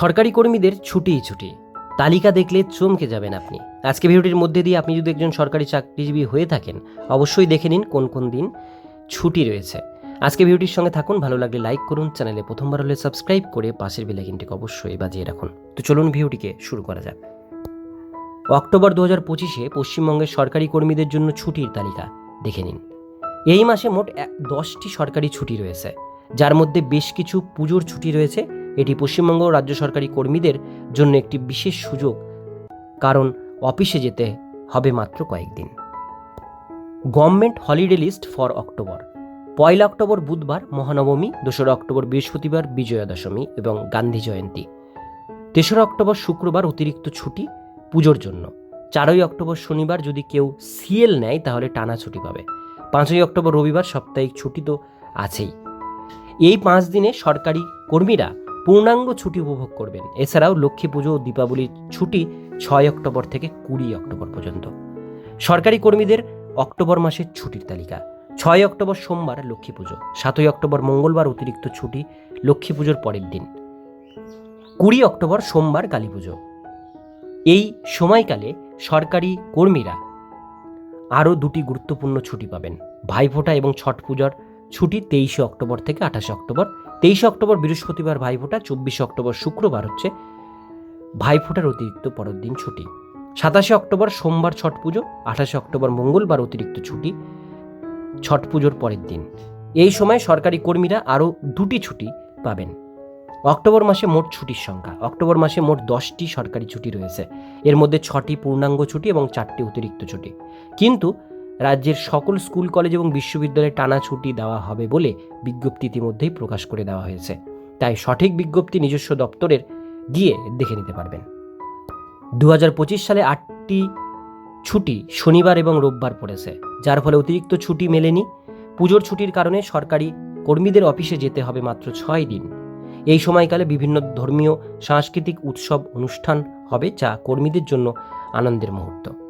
সরকারি কর্মীদের ছুটিই ছুটি। তালিকা দেখলে চমকে যাবেন আপনি। আজকে ভিডিওটির মধ্যে দিয়ে আপনি যদি একজন সরকারি চাকরিজীবী হয়ে থাকেন, অবশ্যই দেখে নিন কোন কোন দিন ছুটি রয়েছে। আজকে ভিডিওটির সঙ্গে থাকুন, ভালো লাগলে লাইক করুন, চ্যানেলে প্রথমবার হলে সাবস্ক্রাইব করে পাশের বেলাইকিনটিকে অবশ্যই বাজিয়ে রাখুন। তো চলুন ভিডিওটিকে শুরু করা যাক। অক্টোবর দু হাজার পঁচিশে পশ্চিমবঙ্গের সরকারি কর্মীদের জন্য ছুটির তালিকা দেখে নিন। এই মাসে মোট দশটি সরকারি ছুটি রয়েছে। যার মধ্যে বেশ কিছু পুজোর ছুটি রয়েছে এটি পশ্চিমবঙ্গ রাজ্য সরকারি কর্মীদের জন্য একটি বিশেষ সুযোগ, কারণ অফিসে যেতে হবে মাত্র কয়েকদিন। Government holiday list for October. Poila October বুধবার, মহানবমী, দোসরা অক্টোবর বৃহস্পতিবার বিজয়া দশমী এবং গান্ধী জয়ন্তী। তেসরা অক্টোবর শুক্রবার অতিরিক্ত ছুটি, পুজোর জন্য। চারই অক্টোবর শনিবার যদি কেউ সিএল নেয়, তাহলে টানা ছুটি পাবে। পাঁচই অক্টোবর রবিবার সাপ্তাহিক ছুটি তো আছেই। এই পাঁচ দিনে সরকারি কর্মীরা পূর্ণাঙ্গ ছুটি উপভোগ করবেন। এছাড়াও লক্ষ্মী পুজো ও দীপাবলির ছুটি ছয় অক্টোবর থেকে কুড়ি অক্টোবর পর্যন্ত। সরকারি কর্মীদের অক্টোবর মাসের ছুটির তালিকা। ছয় অক্টোবর সোমবার লক্ষ্মী পুজো, সাতই অক্টোবর মঙ্গলবার অতিরিক্ত ছুটি লক্ষ্মী পুজোর পরের দিন। কুড়ি অক্টোবর সোমবার কালী পুজো। এই সময়কালে সরকারি কর্মীরা আরও দুটি গুরুত্বপূর্ণ ছুটি পাবেন। ভাইফোঁটা এবং ছট পূজার ছুটি তেইশে অক্টোবর থেকে আঠাশে অক্টোবর তেইশে অক্টোবর বৃহস্পতিবার ভাইফোঁটা, চব্বিশে অক্টোবর শুক্রবার হচ্ছে ভাইফোঁটার অতিরিক্ত পরের দিন ছুটি। সাতাশে অক্টোবর সোমবার ছট পুজো, আঠাশে অক্টোবর মঙ্গলবার অতিরিক্ত ছুটি, ছট পুজোর পরের দিন। এই সময় সরকারি কর্মীরা আরও দুটি ছুটি পাবেন। অক্টোবর মাসে মোট ছুটির সংখ্যা। অক্টোবর মাসে মোট দশটি সরকারি ছুটি রয়েছে। এর মধ্যে ছটি পূর্ণাঙ্গ ছুটি এবং চারটি অতিরিক্ত ছুটি। কিন্তু রাজ্যের সকল স্কুল, কলেজ এবং বিশ্ববিদ্যালয়ে টানা ছুটি দেওয়া হবে বলে বিজ্ঞপ্তি ইতিমধ্যেই প্রকাশ করে দেওয়া হয়েছে। তাই সঠিক বিজ্ঞপ্তি নিজস্ব দপ্তরের গিয়ে দেখে নিতে পারবেন। দু হাজার পঁচিশ সালে আটটি ছুটি শনিবার এবং রোববার পড়েছে, যার ফলে অতিরিক্ত ছুটি মেলেনি। পুজোর ছুটির কারণে সরকারি কর্মীদের অফিসে যেতে হবে মাত্র ছয় দিন। এই সময়কালে বিভিন্ন ধর্মীয়, সাংস্কৃতিক উৎসব, অনুষ্ঠান হবে, যা কর্মীদের জন্য আনন্দের মুহূর্ত।